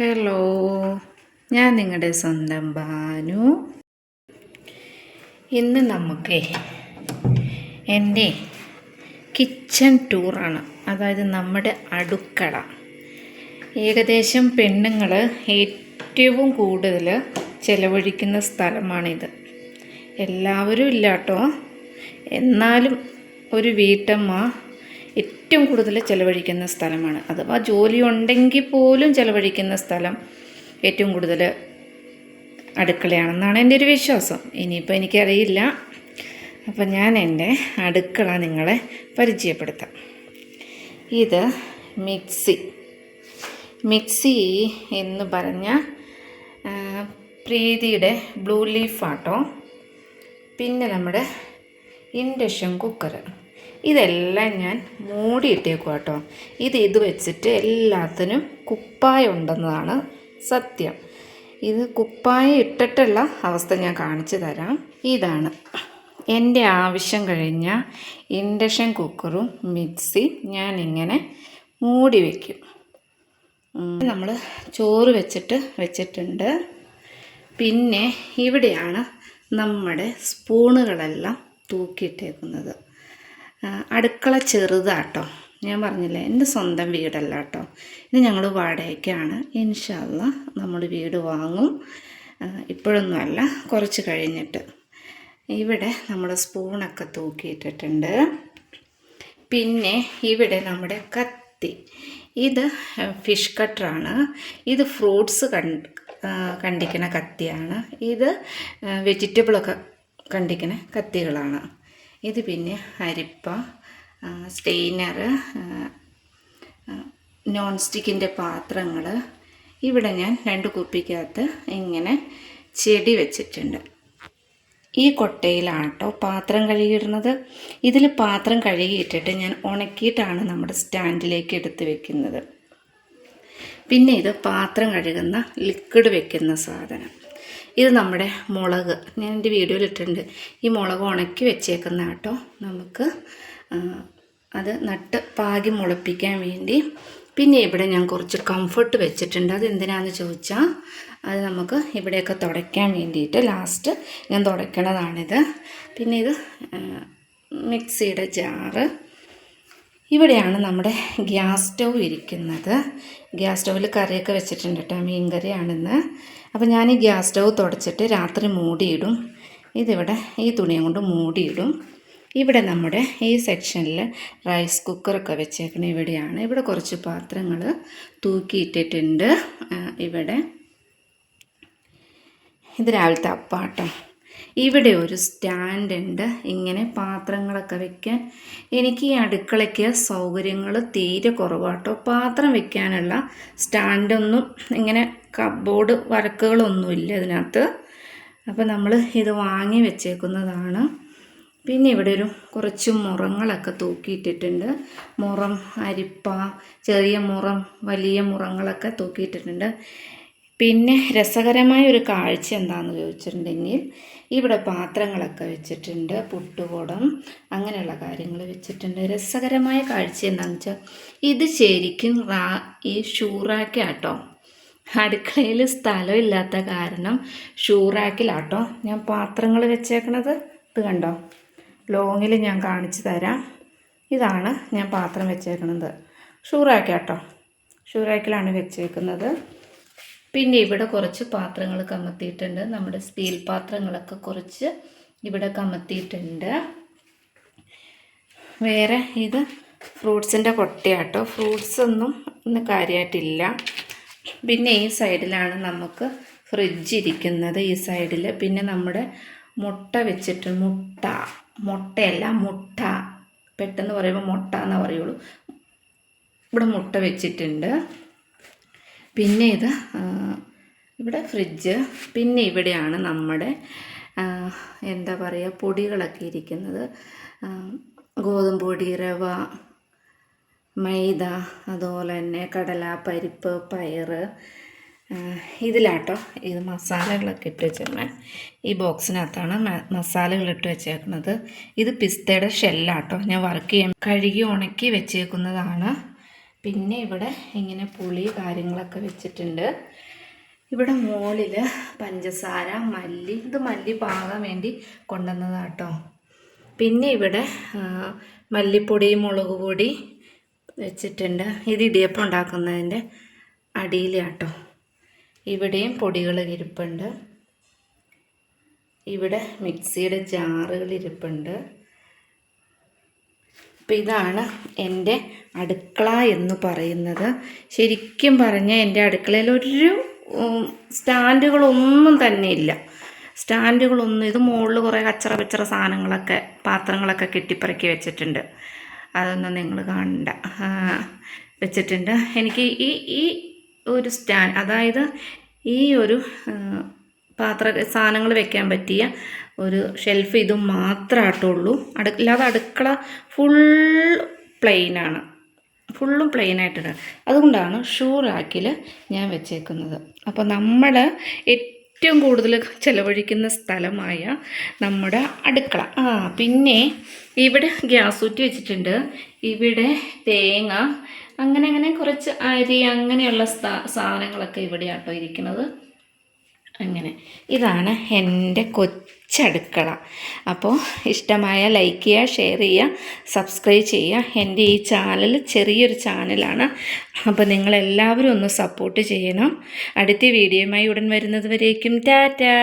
Hello ഞാൻ നിങ്ങളുടെ സ്വന്തം ബാനു ഇന്ന് നമുക്ക് എന്റെ കിച്ചൺ ടൂറാണ് അതായത് നമ്മുടെ അടുക്കള. ഏകദേശം പെണ്ണുങ്ങൾ ഏറ്റവും കൂടുതൽ ചിലവഴിക്കുന്ന സ്ഥലമാണിത്. എല്ലാവരും ഇല്ല കേട്ടോ എന്നാലും ഒരു വീട്ടമ്മ ഏറ്റവും കൂടുതൽ ചിലവഴിക്കുന്ന സ്ഥലമാണ്. അഥവാ ജോലി ഉണ്ടെങ്കിൽ പോലും ചിലവഴിക്കുന്ന സ്ഥലം ഏറ്റവും കൂടുതൽ അടുക്കളയാണെന്നാണ് എന്റെ ഒരു വിശ്വാസം. ഇനിയിപ്പോൾ എനിക്കറിയില്ല. അപ്പോൾ ഞാൻ എന്റെ അടുക്കള നിങ്ങളെ പരിചയപ്പെടുത്താം. ഇത് മിക്സി. മിക്സി എന്ന് പറഞ്ഞ പ്രീതിയുടെ ബ്ലൂ ലീഫ് ആട്ടോ പിന്നെ നമ്മുടെ ഇൻഡക്ഷൻ കുക്കർ ഇതെല്ലാം ഞാൻ മൂടിയിട്ടേക്കും കേട്ടോ ഇത് ഇത് വെച്ചിട്ട് എല്ലാത്തിനും കുപ്പായം ഉണ്ടെന്നതാണ് സത്യം. ഇത് കുപ്പായം ഇട്ടിട്ടുള്ള അവസ്ഥ ഞാൻ കാണിച്ചു തരാം. ഇതാണ് എന്റെ ആവശ്യം കഴിഞ്ഞ ഇൻഡക്ഷൻ കുക്കറും മിക്സി ഞാൻ ഇങ്ങനെ മൂടി വയ്ക്കും നമ്മൾ ചോറ് വെച്ചിട്ട് വെച്ചിട്ടുണ്ട്. പിന്നെ ഇവിടെയാണ് നമ്മുടെ സ്പൂണുകളെല്ലാം തൂക്കിയിട്ടേക്കുന്നത്. അടുക്കള ചെറുതാട്ടോ. ഞാൻ പറഞ്ഞില്ലേ എന്റെ സ്വന്തം വീടല്ല കേട്ടോ. ഇത് ഞങ്ങൾ വാടകയ്ക്കാണ്. ഇൻഷാല്ല നമ്മൾ വീട് വാങ്ങും. ഇപ്പോഴൊന്നുമല്ല കുറച്ച് കഴിഞ്ഞിട്ട്. ഇവിടെ നമ്മുടെ സ്പൂണൊക്കെ തൂക്കിയിട്ടിട്ടുണ്ട്. പിന്നെ ഇവിടെ നമ്മുടെ കത്തി. ഇത് ഫിഷ് കട്ടറാണ്. ഇത് ഫ്രൂട്ട്സ് കണ്ട് കണ്ടിക്കണ കത്തിയാണ്. ഇത് വെജിറ്റബിളൊക്കെ കണ്ടിക്കുന്ന കത്തികളാണ്. ഇത് പിന്നെ അരിപ്പ സ്റ്റെയിനർ നോൺ സ്റ്റിക്കിന്റെ പാത്രങ്ങൾ ഇവിടെ ഞാൻ രണ്ട് കുപ്പിക്കകത്ത് ഇങ്ങനെ ചെടി വെച്ചിട്ടുണ്ട്. ഈ കൊട്ടയിലാട്ടോ പാത്രം കഴുകിയിടുന്നത്. ഇതിൽ പാത്രം കഴുകിയിട്ടിട്ട് ഞാൻ ഉണക്കിയിട്ടാണ് നമ്മുടെ സ്റ്റാൻഡിലേക്ക് എടുത്ത് വെക്കുന്നത്. പിന്നെ ഇത് പാത്രം കഴുകുന്ന ലിക്വിഡ് വെക്കുന്ന സാധനം. ഇത് നമ്മുടെ മുളക്. ഞാൻ എന്റെ വീഡിയോയിൽ ഇട്ടിട്ടുണ്ട്. ഈ മുളക് ഉണക്കി വെച്ചേക്കുന്ന കേട്ടോ. നമുക്ക് അത് നട്ട് പാകി മുളപ്പിക്കാൻ വേണ്ടി. പിന്നെ ഇവിടെ ഞാൻ കുറച്ച് കംഫർട്ട് വെച്ചിട്ടുണ്ട്. അത് എന്തിനാണെന്ന് ചോദിച്ചാൽ അത് നമുക്ക് ഇവിടെയൊക്കെ തുടയ്ക്കാൻ വേണ്ടിയിട്ട് ലാസ്റ്റ് ഞാൻ തുടയ്ക്കണതാണിത്. പിന്നെ ഇത് മിക്സിയുടെ ജാറ് ഇവിടെയാണ് നമ്മുടെ ഗ്യാസ് സ്റ്റൗ ഇരിക്കുന്നത്. ഗ്യാസ് സ്റ്റൗവിൽ കറിയൊക്കെ വെച്ചിട്ടുണ്ട് കേട്ടോ. മീൻ കറിയാണിന്ന് അപ്പോൾ ഞാൻ ഈ ഗ്യാസ് സ്റ്റൗ തുടച്ചിട്ട് രാത്രി മൂടിയിടും. ഇതിവിടെ ഈ തുണിയും കൊണ്ട് മൂടിയിടും. ഇവിടെ നമ്മുടെ ഈ സെക്ഷനിൽ റൈസ് കുക്കറൊക്കെ വെച്ചേക്കണ ഇവിടെയാണ്. ഇവിടെ കുറച്ച് പാത്രങ്ങൾ തൂക്കിയിട്ടിട്ടുണ്ട്. ഇവിടെ ഇത് രാവിലത്തെ അപ്പാട്ടോ. ഇവിടെ ഒരു സ്റ്റാൻഡ് ഉണ്ട്. ഇങ്ങനെ പാത്രങ്ങളൊക്കെ വെക്കാൻ എനിക്ക് ഈ അടുക്കളയ്ക്ക് സൗകര്യങ്ങൾ തീരെ കുറവാട്ടോ. പാത്രം വെക്കാനുള്ള സ്റ്റാൻഡൊന്നും ഇങ്ങനെ കബോർഡ് വരക്കുകളൊന്നുമില്ല ഇതിനകത്ത്. അപ്പോൾ നമ്മൾ ഇത് വാങ്ങി വെച്ചേക്കുന്നതാണ്. പിന്നെ ഇവിടെ ഒരു കുറച്ച് മുറങ്ങളൊക്കെ തൂക്കിയിട്ടിട്ടുണ്ട്. മുറം അരിപ്പ ചെറിയ മുറം വലിയ മുറങ്ങളൊക്കെ തൂക്കിയിട്ടിട്ടുണ്ട്. പിന്നെ രസകരമായ ഒരു കാഴ്ച എന്താണെന്ന് ചോദിച്ചിട്ടുണ്ടെങ്കിൽ ഇവിടെ പാത്രങ്ങളൊക്കെ വെച്ചിട്ടുണ്ട് പുട്ടുകുടം അങ്ങനെയുള്ള കാര്യങ്ങൾ വെച്ചിട്ടുണ്ട്. രസകരമായ കാഴ്ച എന്താണെന്ന് വെച്ചാൽ ഇത് ശരിക്കും റാ ഈ ഷൂറാക്കാട്ടോ അടുക്കളയിൽ സ്ഥലമില്ലാത്ത കാരണം ഷൂറാക്കിലാട്ടോ ഞാൻ പാത്രങ്ങൾ വെച്ചേക്കണത്. ഇത് കണ്ടോ? ലോങ്ങിൽ ഞാൻ കാണിച്ചു തരാം. ഇതാണ് ഞാൻ പാത്രം വെച്ചേക്കണത്. ഷൂറാക്കാട്ടോ ഷൂറാക്കിലാണ് വെച്ചേക്കുന്നത്. പിന്നെ ഇവിടെ കുറച്ച് പാത്രങ്ങൾ കമത്തിയിട്ടുണ്ട്. നമ്മുടെ സ്റ്റീൽ പാത്രങ്ങളൊക്കെ കുറച്ച് ഇവിടെ കമത്തിയിട്ടുണ്ട്. വേറെ ഇത് ഫ്രൂട്ട്സിന്റെ കൊട്ടയാട്ടോ. ഫ്രൂട്ട്സ് ഒന്നും ഇന്ന് കാര്യമായിട്ടില്ല പിന്നെ ഈ സൈഡിലാണ് നമുക്ക് ഫ്രിഡ്ജ് ഇരിക്കുന്നത് ഈ സൈഡിൽ പിന്നെ നമ്മുടെ മുട്ട വെച്ചിട്ട് മുട്ട. മുട്ടയല്ല മുട്ട. പെട്ടെന്ന് പറയുമ്പോൾ മുട്ട എന്ന് പറയുള്ളൂ. ഇവിടെ മുട്ട വെച്ചിട്ടുണ്ട്. പിന്നെ ഇത് ഇവിടെ ഫ്രിഡ്ജ്. പിന്നെ ഇവിടെയാണ് നമ്മുടെ എന്താ പറയുക പൊടികളൊക്കെ ഇരിക്കുന്നത്. ഗോതമ്പ് പൊടി റവ മൈദ അതുപോലെ തന്നെ കടല പരിപ്പ് പയറ്. ആ, ഇതിലാട്ടോ ഇത് മസാലകളൊക്കെ ഇട്ട് വെച്ചേക്കണേ ഈ ബോക്സിനകത്താണ് മസാലകൾ ഇട്ട് വെച്ചേക്കുന്നത്. ഇത് പിസ്തയുടെ ഷെല്ലാട്ടോ. ഞാൻ വർക്ക് ചെയ്യാൻ കഴുകി ഉണക്കി വെച്ചേക്കുന്നതാണ്. പിന്നെ ഇവിടെ ഇങ്ങനെ പുളി കാര്യങ്ങളൊക്കെ വെച്ചിട്ടുണ്ട്. ഇവിടെ മുകളിൽ പഞ്ചസാര മല്ലി ഇത് മല്ലി പാകാൻ വേണ്ടി കൊണ്ടുവന്നതാട്ടോ പിന്നെ ഇവിടെ മല്ലിപ്പൊടി മുളക് പൊടി വെച്ചിട്ടുണ്ട്. ഇത് ഇടിയപ്പം ഉണ്ടാക്കുന്നതിന്റെ അടിയിലാട്ടോ ഇവിടെയും പൊടികൾ ഇരിപ്പുണ്ട്. ഇവിടെ മിക്സിയുടെ ജാറുകൾ ഇരിപ്പുണ്ട്. അപ്പം ഇതാണ് എന്റെ അടുക്കള എന്ന് പറയുന്നത്. ശരിക്കും പറഞ്ഞാൽ എന്റെ അടുക്കളയിൽ ഒരു സ്റ്റാൻഡുകളൊന്നും തന്നെ ഇല്ല. സ്റ്റാൻഡുകളൊന്നും ഇത് മുകളിൽ കുറേ കച്ചറ പച്ചറ സാധനങ്ങളൊക്കെ പാത്രങ്ങളൊക്കെ കെട്ടിപ്പറക്കി വെച്ചിട്ടുണ്ട്. അതൊന്നും നിങ്ങൾ കാണണ്ട. വെച്ചിട്ടുണ്ട്. എനിക്ക് ഈ ഈ ഒരു സ്റ്റാൻഡ് അതായത് ഈ ഒരു പാത്ര സാധനങ്ങൾ വെക്കാൻ പറ്റിയ ഒരു ഷെൽഫ് ഇത് മാത്രമായിട്ടുള്ളൂ അടു അല്ലാതെ അടുക്കള ഫുൾ പ്ലെയിനാണ് ഫുള്ളും പ്ലെയിൻ ആയിട്ടുണ്ട് അതുകൊണ്ടാണ് ഷൂ റാക്കിൽ ഞാൻ വെച്ചേക്കുന്നത്. അപ്പോൾ നമ്മൾ ഏറ്റവും കൂടുതൽ ചിലവഴിക്കുന്ന സ്ഥലമായ നമ്മുടെ അടുക്കള. ആ പിന്നെ ഇവിടെ ഗ്യാസ് ഊറ്റി വെച്ചിട്ടുണ്ട്. ഇവിടെ തേങ്ങ അങ്ങനെ അങ്ങനെ കുറച്ച് അരി അങ്ങനെയുള്ള സാധനങ്ങളൊക്കെ സാധനങ്ങളൊക്കെ ഇവിടെയാട്ടോ ഇരിക്കുന്നത്. അങ്ങനെ. ഇതാണ് എന്റെ കൊച്ചടുക്കള. അപ്പോൾ ഇഷ്ടമായ ലൈക്ക് ചെയ്യുക ഷെയർ ചെയ്യുക സബ്സ്ക്രൈബ് ചെയ്യുക. എന്റെ ഈ ചാനൽ ചെറിയൊരു ചാനലാണ്. അപ്പോൾ നിങ്ങളെല്ലാവരും ഒന്ന് സപ്പോർട്ട് ചെയ്യണം. അടുത്ത വീഡിയോയുമായി ഉടൻ വരുന്നത് വരേക്കും. ടാറ്റാ!